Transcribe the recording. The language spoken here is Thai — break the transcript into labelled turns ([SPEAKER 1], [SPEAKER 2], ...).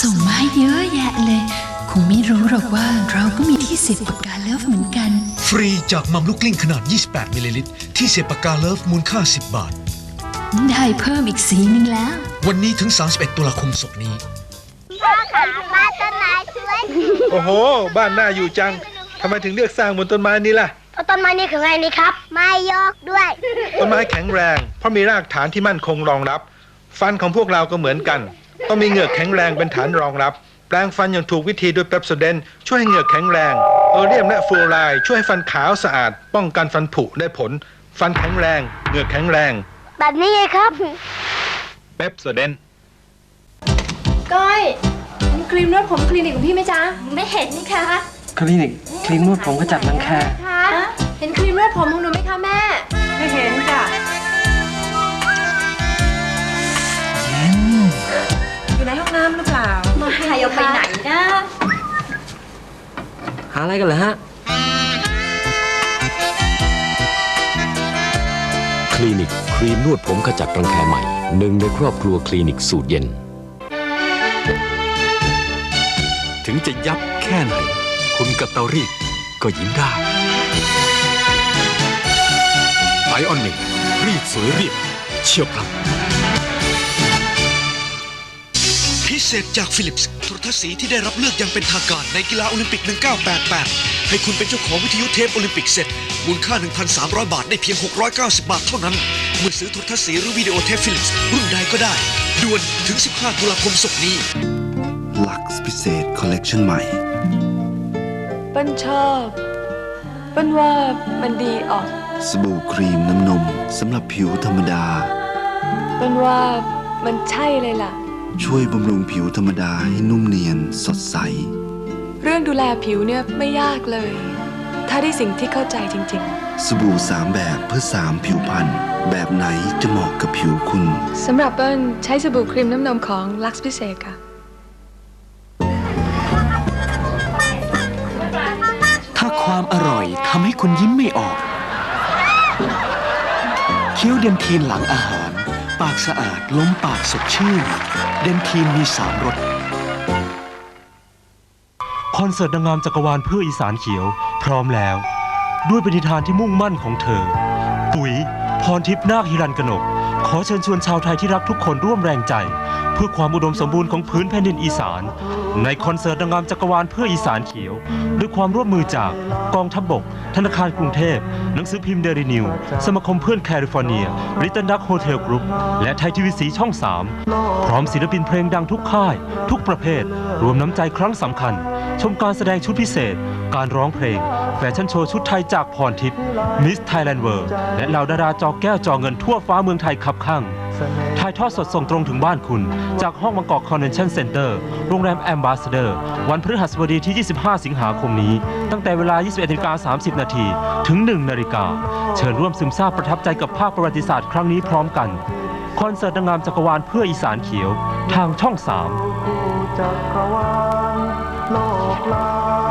[SPEAKER 1] ส่งมาให้เยอะแยะเลย คงไม่รู้หรอกว่าเราก็มีที่เสียบปากกาเลิฟเหมือนกัน
[SPEAKER 2] ฟรีจากมัมลูกกลิ้งขนาด 28 มิลลิลิตร ที่เสียบปากกาเลิฟมูลค่า 10 บาท
[SPEAKER 1] ได้เพิ่มอีกสีหนึ่งแล้ว
[SPEAKER 2] วันนี้ถึง 31 ตุลาคมศกนี้
[SPEAKER 3] พ่อขาบ้านต้นไม้สวย
[SPEAKER 4] โอ้โห บ้านน่าอยู่จังทำไมถึงเลือกสร้างบนต้นไม้นี้ล่ะ
[SPEAKER 3] เพราะต้นไม้นี่แข็งแรงนี่ครับ ไม่ยอกด้วย
[SPEAKER 4] ต้นไม้แข็งแรง เพราะมีรากฐานที่มั่นคงรองรับ ฟันของพวกเราก็เหมือนกัน ต้องมีเหงือกแข็งแรงเป็นฐานรองรับ แปรงฟันอย่างถูกวิธีด้วยเปปโซเดนช่วยให้เหงือกแข็งแรงเออเรียมและฟลูออไรด์ช่วยให้ฟันขาวสะอาด ป้องกันฟันผุได้ผล ฟันแข็งแรง เหงือกแข็งแรง
[SPEAKER 3] แบบนี้ไงครับ
[SPEAKER 4] เปปโซเดน
[SPEAKER 5] ก้อยมีครีมนวดผมคลินิกของพี่ไหมจ๊ะ
[SPEAKER 3] ไม่เห็นนี่คะ
[SPEAKER 6] คลินิกครีมนวดผมขจัดรังแค
[SPEAKER 5] คะเห็นครีมนวดผมของหนู เอา
[SPEAKER 3] ไปไหนนะ
[SPEAKER 6] หาอะไรกันเหรอฮะ
[SPEAKER 7] คลินิกครีมนวดผมขจัดรังแคใหม่ หนึ่งในครอบครัวคลินิกสูตรเย็น ถึงจะยับแค่ไหน คุณกัตเตอรี่ก็ยิ้มได้ไอออนเนกรีดสวยเรียบเชียวพลัง
[SPEAKER 2] เศษจากฟิลิปส์โทรทัศน์สีที่ได้รับเลือกอย่างเป็นทางการในกีฬาโอลิมปิก 1988 ให้คุณเป็นเจ้าของวิทยุเทปโอลิมปิกเสร็จมูลค่า 1,300 บาท ได้เพียง 690 บาทเท่านั้น เมื่อซื้อโทรทัศน์สีหรือวิดีโอเทปฟิลิปส์รุ่นใดก็ได้ ด่วนถึง 15 ตุลาคมศกนี้
[SPEAKER 8] ลักซ์พิเศษคอลเลกชันใหม่
[SPEAKER 9] เปิ้ลชอบเปิ้ลว่ามันดีออก
[SPEAKER 8] สบู่ครีมน้ำนมสำหรับผิวธรรมดา
[SPEAKER 9] เปิ้ลว่ามันใช่เลยล่ะ
[SPEAKER 8] ช่วยบำรุงผิวธรรมดาให้นุ่มเนียนสดใส
[SPEAKER 9] เรื่องดูแลผิวเนี่ยไม่ยากเลย ถ้าได้สิ่งที่เข้าใจจริง
[SPEAKER 8] สบู่สามแบบเพื่อสามผิวพรรณแบบไหนจะเหมาะกับผิวคุณ
[SPEAKER 9] ๆสำหรับเปิ้ลใช้สบู่ครีมน้ำนมของ Lux พิเศษค่ะ
[SPEAKER 10] ถ้าความอร่อยทำให้คุณยิ้มไม่ออก เคี้ยวเดนทีนหลังอาหาร ปากสะอาดล้มปากสดชื่น เดนทีนมีสามรส
[SPEAKER 11] คอนเสิร์ตนางงามจักรวาลเพื่ออีสานเขียว พร้อมแล้ว ด้วยปณิธานที่มุ่งมั่นของเธอ ปุ๋ย พรทิพย์นาคฮิรันกนก ขอเชิญชวนชาวไทยที่รักทุกคนร่วมแรงใจ เพื่อความอุดมสมบูรณ์ของพื้นแผ่นดินอีสาน ในคอนเสิร์ตนางงามจักรวาลเพื่ออีสานเขียว ด้วยความร่วมมือจากกองทัพบบก ธนาคารกรุงเทพ หนังสือพิมพ์เดลินิว สมาคมเพื่อนแคลิฟอร์เนียริตเติ้ลดักโฮเทลกรุ๊ปและไทยทีวีสีช่อง 3 พร้อมศิลปินเพลงดังทุกค่าย ทุกประเภท รวมน้ำใจครั้งสำคัญ ชมการแสดงชุดพิเศษ การร้องเพลง แฟชั่นโชว์ชุดไทยจากพรทิพย์มิสไทยแลนด์เวิร์และเหล่าดาราจอแก้วจอเงินทั่วฟ้าเมืองไทยขับข้างถ่ายทอดสดส่งตรงถึงบ้านคุณ จากห้องบางกอกคอนเวนชั่นเซ็นเตอร์โรงแรมแอมบาสเดอร์ วันพฤหัสบดีที่ 25 สิงหาคมนี้ ตั้งแต่เวลา 21นกา30 นาทีถึง 1 นาฬิกา เชิญร่วมซึมซาบประทับใจกับภาพประวัติศาสตร์ครั้งนี้พร้อมกัน คอนเสิร์ตนางงามจักรวาลเพื่ออีสานเขียว ทางช่อง 3